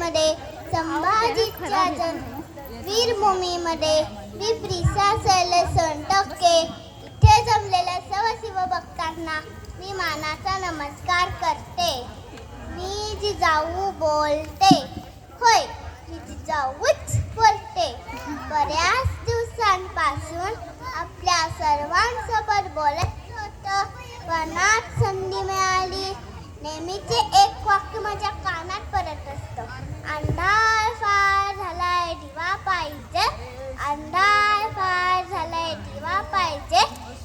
मध्ये संभाजीच्या वीरभूमीमध्ये मी प्रिसा सैलेसन टक्के इथे जमलेल्या सर्व शिवभक्तांना मी मानाचा नमस्कार करते. मी जिजाऊ बोलते. होय मी जिजाऊच बोलते. बऱ्याच दिवसांपासून आपल्या सर्वांसोबत बोलत होतं. पण आज संधी मिळाली. नेहमीचे एक वाक्य माझ्या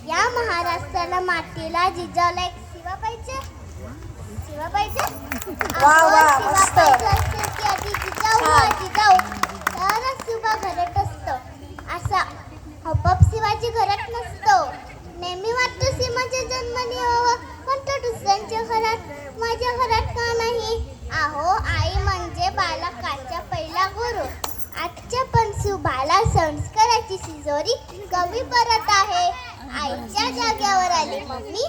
या महाराष्ट्राला मातीला जिजावला एक शिवा पाहिजे शिवा पाहिजे वा, वा, मस्त. जिजाऊ जिजाऊ. तरच शिवा घरत असतो. असा हपप शिवाजी घरात नसतो. नेहमी वाटतं सीमाच्या जन्माने यावं पण तो दुसऱ्यांच्या घरात माझ्या घरात का नाही? आहो आई म्हणजे बालकाच्या पहिला गुरु. आजच्या पण संस्काराची सिजोरी कमी परत आहे. आईच्या जाग्यावर आली मम्मी.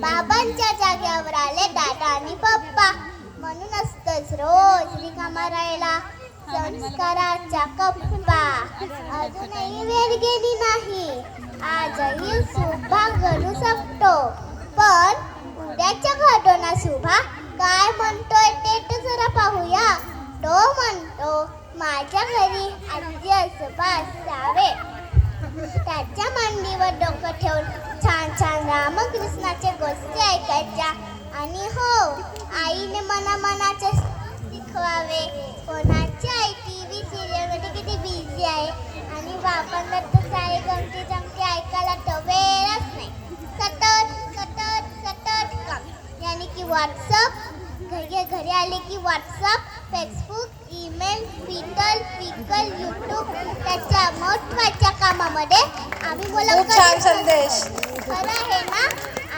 बाबांच्या जाग्यावर आले दादा आणि पप्पा. म्हणून असतच रोज रिकामा राहिला संस्काराचा कप्पा. अजूनही वेळ गेली नाही. आजही सुभा घडू शकतो. पण उद्याच्या घटना सुभा काय म्हणतोय ते तर जरा पाहूया. तो म्हणतो माझ्या घरी आजी असं असावे. त्याच्या मांडीवर डोकं ठेवून छान छान रामकृष्णाचे गोष्टी ऐकायच्या. आणि हो आईने मना मनाचे शिकवावे. कोणाची आई टी व्ही सिरियलमध्ये किती बिझी आहे? आणि बापांना तर सारे गमती जमती ऐकायला तो वेळच नाही. सतत सतत सतत काम. यानी की व्हॉट्सअप घरी घरी आले की व्हॉट्सअप फेसबुक ईमेल ट्विटर ट्विकल यूट्यूब त्याच्या महत्त्वाच्या कामामध्ये. आम्ही खूप छान संदेश. खरं आहे ना?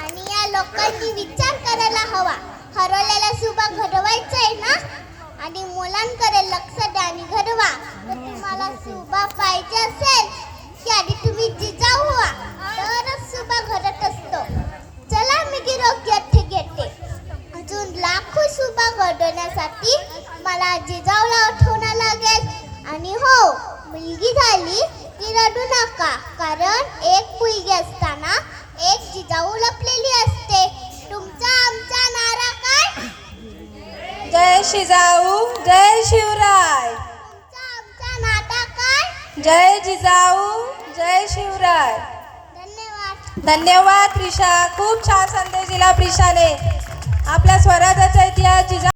आणि या लोकांनी विचार करायला हवा. हरवलेला सुभा घडवायचा आहे ना? आणि मुलांकडे लक्ष द्या आणि घडवा. तर तुम्हाला सुभा पाहिजे असेल की आधी तुम्ही जिजाऊ व्हा तरच सुभा घडत असतो. चला मी गिरोग घेते घेते. अजून लाखो सुभा घडवण्यासाठी मला जिजाऊला आठवणं लागेल. आणि हो मुलगी झाली. की रडू नका कारण एक मुलगी असताना एक जिजाऊ लपलेली असते. तुमचा आमचा नारा काय? जय शिजाऊ जय शिवराय. तुमचा आमचा नारा काय? जय जिजाऊ जय शिवराय. धन्यवाद. धन्यवाद प्रिशा. खूप छान संदेश दिला प्रिशाने. आपल्या स्वराज्याचा इतिहास जिजा